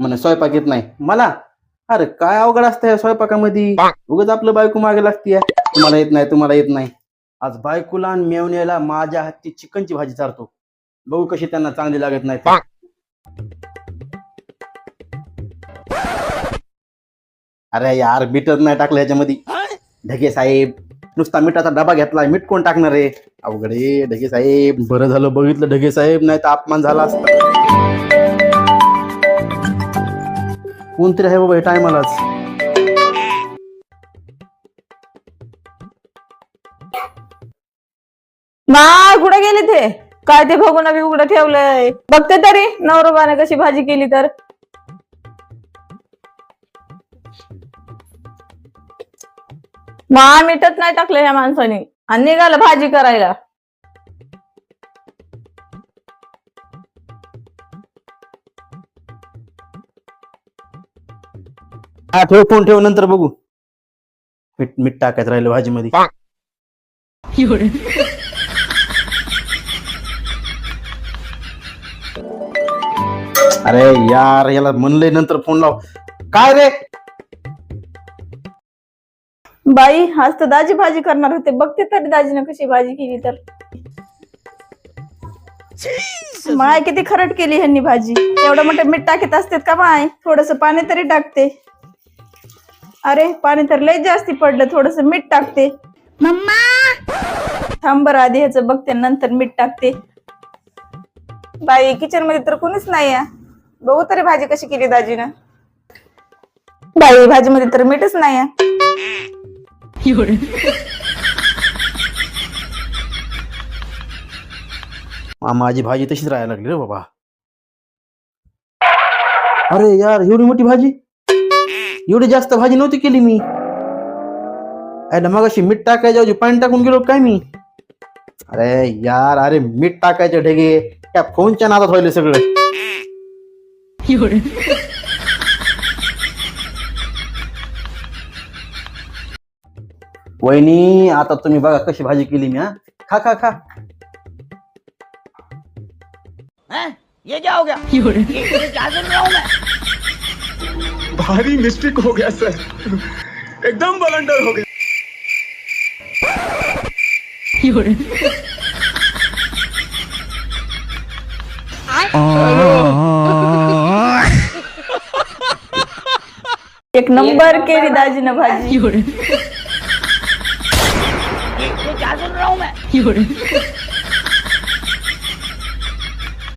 म्हणे स्वयंपाक येत नाही. मला? अरे काय अवघड असतं या स्वयंपाकामध्ये? उगाच आपलं बायको मागे लागते तुम्हाला येत नाही तुम्हाला येत नाही. आज बायकोला आणि मेवण्याला माझ्या हातची चिकनची भाजी चारतो. बघू कशी त्यांना चांगली लागत नाही ते. अरे यार मीटर नाही टाकलं याच्यामध्ये. ढगे साहेब नुसता मिठाचा डबा घेतला मीठ कोण टाकणार आहे? अवघड ढगे साहेब. बरं झालं बघितलं ढगे साहेब नाही तर अपमान झाला असता. कोणतरी आहे बाबा टायमालाच. मा कुठे गेले ते? काय ते भगुना बी उघडं ठेवलंय? बघते तरी नवरोबाने कशी भाजी केली तर. मा मीठच नाही टाकलं या माणसाने. आणि निघालं भाजी करायला. हा ठेव फोन ठेव नंतर बघू. मीठ मीठ टाकायचं राहिलं भाजीमध्ये. अरे यार याला म्हणलंय नंतर फोन लाव. काय रे? बाई आज तर दाजी भाजी करणार होते. बघते तरी दाजीनं कशी भाजी केली तर. माय किती खरट केली ह्यांनी भाजी. एवढं मोठं मीठ टाकीत असतात का माय? थोडस पाणी तरी टाकते. अरे पाणी तर लय जास्ती पडलं थोडस मीठ टाकते. थांब बरं आधी ह्याचं बघते नंतर मीठ टाकते. बाई किचनमध्ये तर कोणीच नाही बघू तरी भाजी कशी केली दाजीनं. बाई भाजीमध्ये तर मीठच नाही माझी भाजी तशीच राहायला लागली रे बाबा. अरे यार एवढी मोठी भाजी? एवढी जास्त भाजी नव्हती केली मी. अरे मग अशी मीठ टाकायच्या ऐवजी पाणी टाकून गेलो काय मी? अरे यार अरे मीठ टाकायचे ढेगे. त्या फोनच्या नादात व्हायले सगळं. वहिनी आता तुम्ही बघा कशी भाजी केली मी हा. खा खा खा. ये हो ये क्या हूँ भारी मिस्टेक हो गया सर एकदम बलंडर हो गया। एक नंबर भाजी ये ये क्या सुन रहा हूँ मैं?